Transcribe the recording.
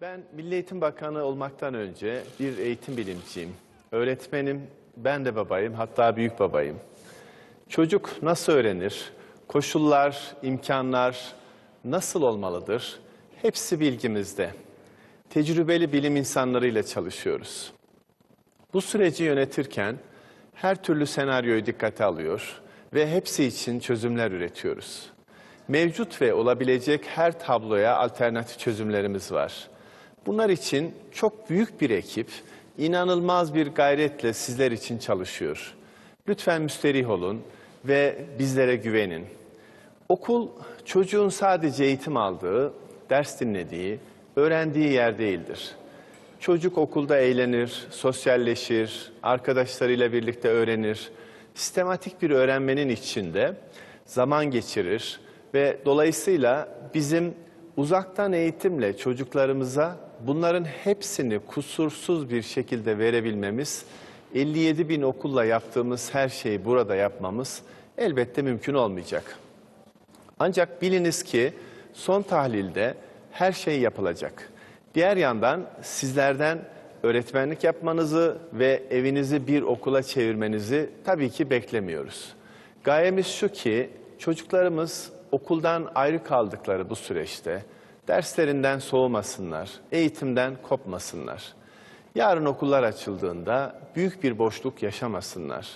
Ben Milli Eğitim Bakanı olmaktan önce bir eğitim bilimciyim. Öğretmenim, ben de babayım, hatta büyük babayım. Çocuk nasıl öğrenir? Koşullar, imkanlar nasıl olmalıdır? Hepsi bilgimizde. Tecrübeli bilim insanlarıyla çalışıyoruz. Bu süreci yönetirken her türlü senaryoyu dikkate alıyor ve hepsi için çözümler üretiyoruz. Mevcut ve olabilecek her tabloya alternatif çözümlerimiz var. Bunlar için çok büyük bir ekip inanılmaz bir gayretle sizler için çalışıyor. Lütfen müsterih olun ve bizlere güvenin. Okul çocuğun sadece eğitim aldığı, ders dinlediği, öğrendiği yer değildir. Çocuk okulda eğlenir, sosyalleşir, arkadaşlarıyla birlikte öğrenir. Sistematik bir öğrenmenin içinde zaman geçirir ve dolayısıyla bizim uzaktan eğitimle çocuklarımıza bunların hepsini kusursuz bir şekilde verebilmemiz, 57 bin okulla yaptığımız her şeyi burada yapmamız elbette mümkün olmayacak. Ancak biliniz ki son tahlilde her şey yapılacak. Diğer yandan sizlerden öğretmenlik yapmanızı ve evinizi bir okula çevirmenizi tabii ki beklemiyoruz. Gayemiz şu ki çocuklarımız okuldan ayrı kaldıkları bu süreçte derslerinden soğumasınlar, eğitimden kopmasınlar. Yarın okullar açıldığında büyük bir boşluk yaşamasınlar.